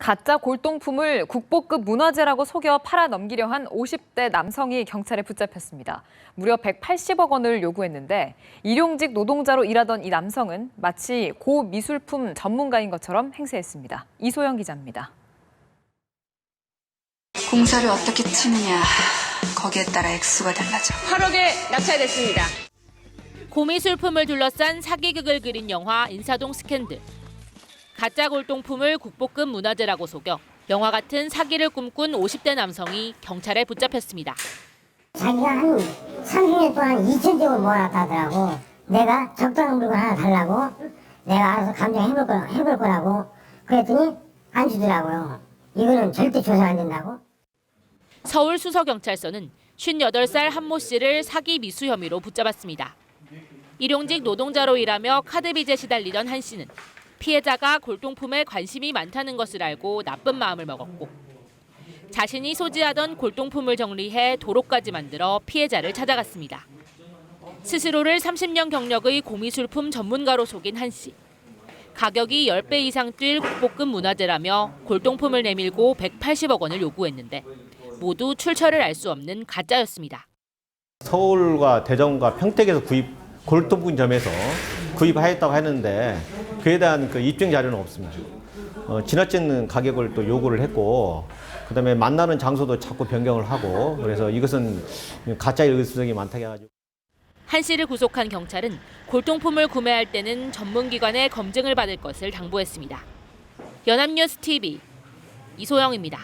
가짜 골동품을 국보급 문화재라고 속여 팔아 넘기려 한 50대 남성이 경찰에 붙잡혔습니다. 무려 180억 원을 요구했는데 일용직 노동자로 일하던 이 남성은 마치 고 미술품 전문가인 것처럼 행세했습니다. 이소영 기자입니다. 공사를 어떻게 치느냐 거기에 따라 액수가 달라져. 8억에 낙찰됐습니다. 고미술품을 둘러싼 사기극을 그린 영화 인사동 스캔들. 가짜 골동품을 국보급 문화재라고 속여 영화 같은 사기를 꿈꾼 50대 남성이 경찰에 붙잡혔습니다. 자기가 한 30년 동안 2천 정을 모아놨다 하더라고. 내가 적당한 물건 하나 달라고 내가 알아서 감정 해볼, 거, 해볼 거라고 그랬더니 안 주더라고요. 이거는 절대 조사 안 된다고. 서울 수서경찰서는 58살 한모 씨를 사기 미수 혐의로 붙잡았습니다. 일용직 노동자로 일하며 카드빚에 시달리던 한 씨는 피해자가 골동품에 관심이 많다는 것을 알고 나쁜 마음을 먹었고 자신이 소지하던 골동품을 정리해 도로까지 만들어 피해자를 찾아갔습니다. 스스로를 30년 경력의 고미술품 전문가로 속인 한 씨. 가격이 10배 이상 뛸 국보급 문화재라며 골동품을 내밀고 180억 원을 요구했는데 모두 출처를 알 수 없는 가짜였습니다. 서울과 대전과 평택에서 구입 골동품점에서 구입하였다고 하는데 그에 대한 그 입증 자료는 없습니다. 어, 지나치는 가격을 또 요구를 했고 그다음에 만나는 장소도 자꾸 변경을 하고 그래서 이것은 가짜일 의혹이 많다고 해가지고. 한 씨를 구속한 경찰은 골동품을 구매할 때는 전문기관의 검증을 받을 것을 당부했습니다. 연합뉴스 TV 이소영입니다.